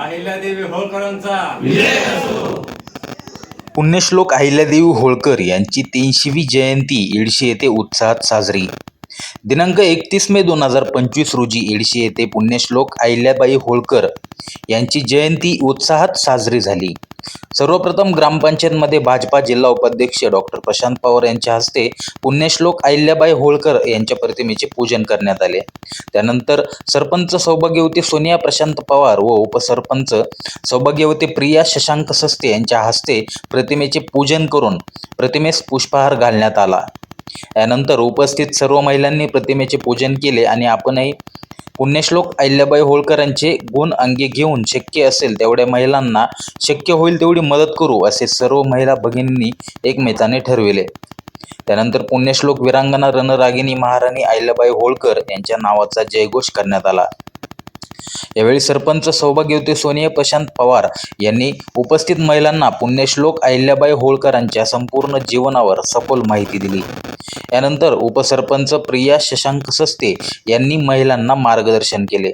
अहिल्यादेवी होळकरांचा. पुण्यश्लोक अहिल्यादेवी होळकर यांची तीनशेवी जयंती येडशी येथे उत्साहात साजरी. दिनांक एकतीस मे दोन हजार पंचवीस रोजी एडशी येथे पुण्यश्लोक अहिल्याबाई होळकर यांची जयंती उत्साहात साजरी झाली. सर्वप्रथम ग्रामपंचायतमध्ये भाजपा जिल्हा उपाध्यक्ष डॉक्टर प्रशांत पवार यांच्या हस्ते पुण्यश्लोक अहिल्याबाई होळकर यांच्या प्रतिमेचे पूजन करण्यात आले. त्यानंतर सरपंच सौभाग्यवती सोनिया प्रशांत पवार व उपसरपंच सौभाग्यवती प्रिया शशांक सस्ते यांच्या हस्ते प्रतिमेचे पूजन करून प्रतिमेस पुष्पहार घालण्यात आला. यानंतर उपस्थित सर्व महिलांनी प्रतिमेचे पूजन केले आणि आपणही पुण्यश्लोक अहिल्याबाई होळकरांचे गुण अंगी घेऊन शक्य असेल तेवढ्या महिलांना शक्य होईल तेवढी मदत करू असे सर्व महिला भगिनींनी एकमेकाने ठरविले. त्यानंतर पुण्यश्लोक वीरांगना रणरागिनी महाराणी अहिल्याबाई होळकर यांच्या नावाचा जयघोष करण्यात आला. यावेळी सरपंच सौभाग्यवती सोनिया प्रशांत पवार यांनी उपस्थित महिलांना पुण्यश्लोक अहिल्याबाई होळकरांच्या संपूर्ण जीवनावर सखोल माहिती दिली. यानंतर उपसरपंच प्रिया शशांक सस्ते यांनी महिलांना मार्गदर्शन केले.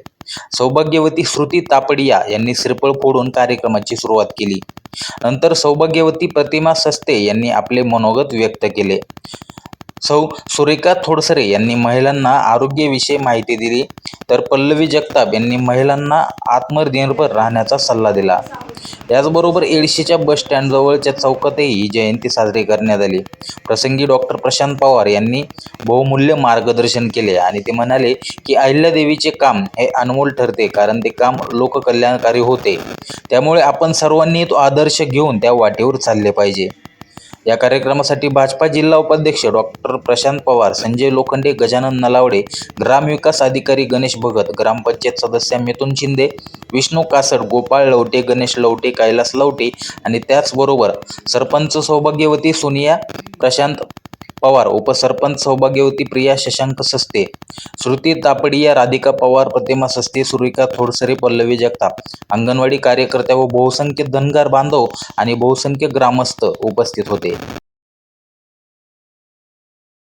सौभाग्यवती श्रुती तापडिया यांनी श्रीफळ फोडून कार्यक्रमाची सुरुवात केली. नंतर सौभाग्यवती प्रतिमा सस्ते यांनी आपले मनोगत व्यक्त केले. सौ सुरेखा थोडसरे यांनी महिलांना आरोग्याविषयी माहिती दिली. तर पल्लवी जगताप यांनी महिलांना आत्मनिर्भर राहण्याचा सल्ला दिला. याचबरोबर एडशीच्या बस स्टँडजवळच्या चौकातही जयंती साजरी करण्यात आली. प्रसंगी डॉक्टर प्रशांत पवार यांनी बहुमूल्य मार्गदर्शन केले आणि ते म्हणाले की अहिल्यादेवीचे काम हे अनमोल ठरते कारण ते काम लोककल्याणकारी होते. त्यामुळे आपण सर्वांनी तो आदर्श घेऊन त्या वाटेवर चालले पाहिजे. या कार्यक्रमासाठी भाजपा जिल्हा उपाध्यक्ष डॉक्टर प्रशांत पवार संजय लोखंडे गजानन नलावडे ग्रामविकास अधिकारी गणेश भगत ग्रामपंचायत सदस्य मिथुन शिंदे विष्णू कासड गोपाळ लवटे गणेश लवटे कैलास लवटे आणि त्याचबरोबर सरपंच सौभाग्यवती सोनिया प्रशांत पवार उपसरपंच सौभाग्यवती प्रिया शशांक सस्ते श्रुती तापडिया राधिका पवार प्रतिमा सस्ते सुरिका थोडसरे पल्लवी जगताप अंगणवाडी कार्यकर्त्या व बहुसंख्य धनगार बांधव आणि बहुसंख्य ग्रामस्थ उपस्थित होते.